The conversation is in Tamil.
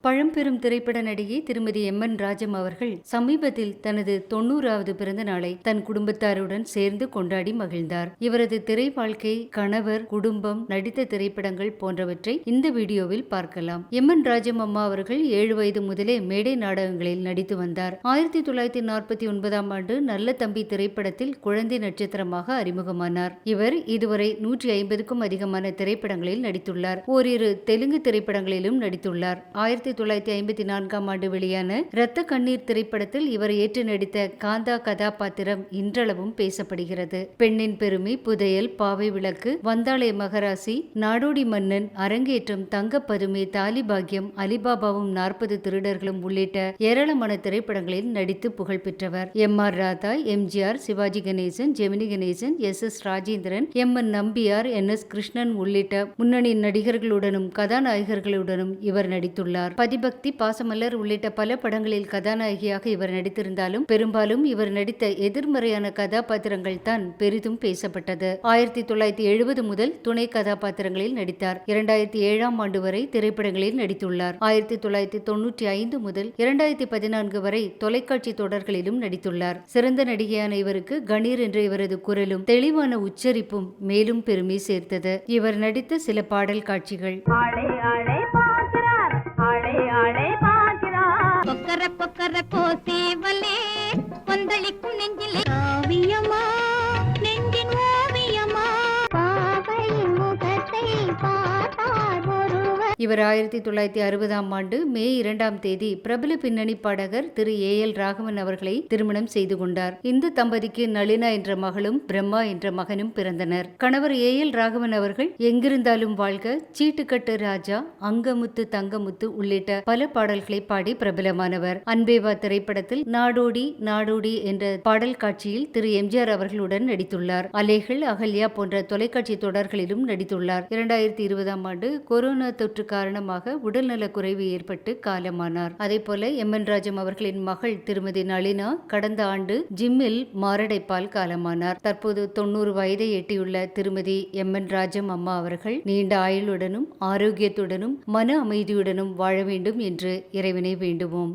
பழம்பெரும் திரைப்பட நடிகை திருமதி எம். என். ராஜம் அவர்கள் சமீபத்தில் தனது தொண்ணூறாவது பிறந்த நாளை தன் குடும்பத்தாருடன் சேர்ந்து கொண்டாடி மகிழ்ந்தார். இவரது திரை வாழ்க்கை கணவர் குடும்பம் நடித்த திரைப்படங்கள் போன்றவற்றை இந்த வீடியோவில் பார்க்கலாம். எம். என். ராஜம் அம்மா அவர்கள் ஏழு வயது முதலே மேடை நாடகங்களில் நடித்து வந்தார். ஆயிரத்தி தொள்ளாயிரத்தி நாற்பத்தி ஒன்பதாம் ஆண்டு நல்ல தம்பி திரைப்படத்தில் குழந்தை நட்சத்திரமாக அறிமுகமானார். இவர் இதுவரை நூற்றி ஐம்பதுக்கும் அதிகமான திரைப்படங்களில் நடித்துள்ளார். ஓரிரு தெலுங்கு திரைப்படங்களிலும் நடித்துள்ளார். ஆயிரத்தி தொள்ளாயிரத்தி ஐம்பத்தி நான்காம் ஆண்டு வெளியான இரத்த கண்ணீர் திரைப்படத்தில் இவர் ஏற்று நடித்த காந்தா கதாபாத்திரம் இன்றளவும் பேசப்படுகிறது. பெண்ணின் பெருமை புதையல் பாவை விளக்கு வந்தாளே மகராசி நாடோடி மன்னன் அரங்கேற்றம் தங்கப்பதுமை தாலிபாகியம் அலிபாபாவும் நாற்பது திருடர்களும் உள்ளிட்ட ஏராளமான திரைப்படங்களில் நடித்து புகழ் பெற்றவர். M R Radha MGR Sivaji Ganesan Gemini Ganesan S S Rajendran M N Nambiar N S Krishnan உள்ளிட்ட முன்னணி நடிகர்களுடனும் கதாநாயகர்களுடனும் இவர் நடித்துள்ளார். பதிபக்தி பாசமலர் உள்ளிட்ட பல படங்களில் கதாநாயகியாக இவர் நடித்திருந்தாலும் பெரும்பாலும் இவர் நடித்த எதிர்மறையான கதாபாத்திரங்கள் தான் பெரிதும் பேசப்பட்டது. ஆயிரத்தி தொள்ளாயிரத்தி எழுபது முதல் துணை கதாபாத்திரங்களில் நடித்தார். இரண்டாயிரத்தி ஏழாம் ஆண்டு வரை திரைப்படங்களில் நடித்துள்ளார். ஆயிரத்தி தொள்ளாயிரத்தி தொன்னூற்றி ஐந்து முதல் இரண்டாயிரத்தி பதினான்கு வரை தொலைக்காட்சி தொடர்களிலும் நடித்துள்ளார். சிறந்த நடிகையான இவருக்கு கணீர் என்ற இவரது குரலும் தெளிவான உச்சரிப்பும் மேலும் பெருமை சேர்த்தது. இவர் நடித்த சில பாடல் காட்சிகள். ஆளே ஆளே ஆளே பார்க்கிறார் பொக்கர பொக்கர கோசேவலே கொந்தளிக்கும் நெஞ்சிலே. இவர் ஆயிரத்தி தொள்ளாயிரத்தி அறுபதாம் ஆண்டு மே இரண்டாம் தேதி பிரபல பின்னணி பாடகர் திரு ஏ எல் ராகவன் அவர்களை திருமணம் செய்து கொண்டார். இந்த தம்பதிக்கு நளினா என்ற மகளும் பிரம்மா என்ற மகனும் பிறந்தனர். கணவர் ஏ எல் ராகவன் அவர்கள் எங்கிருந்தாலும் வாழ்க சீட்டுக்கட்டு ராஜா அங்கமுத்து தங்கமுத்து உள்ளிட்ட பல பாடல்களை பாடி பிரபலமானவர். அன்பேவா திரைப்படத்தில் நாடோடி நாடோடி என்ற பாடல் காட்சியில் திரு எம்ஜிஆர் அவர்களுடன் நடித்துள்ளார். அலைகள் அகல்யா போன்ற தொலைக்காட்சி தொடர்களிலும் நடித்துள்ளார். இரண்டாயிரத்தி இருபதாம் ஆண்டு கொரோனா தொற்று காரணமாக உடல்நலக் குறைவு ஏற்பட்டு காலமானார். அதேபோல எம். என். ராஜம் அவர்களின் மகள் திருமதி நளினா கடந்த ஆண்டு ஜிம்மில் மாரடைப்பால் காலமானார். தற்போது தொண்ணூறு வயதை எட்டியுள்ள திருமதி எம். என். ராஜம் அம்மா அவர்கள் நீண்ட ஆயுளுடனும் ஆரோக்கியத்துடனும் மன அமைதியுடனும் வாழ வேண்டும் என்று இறைவனை வேண்டுவோம்.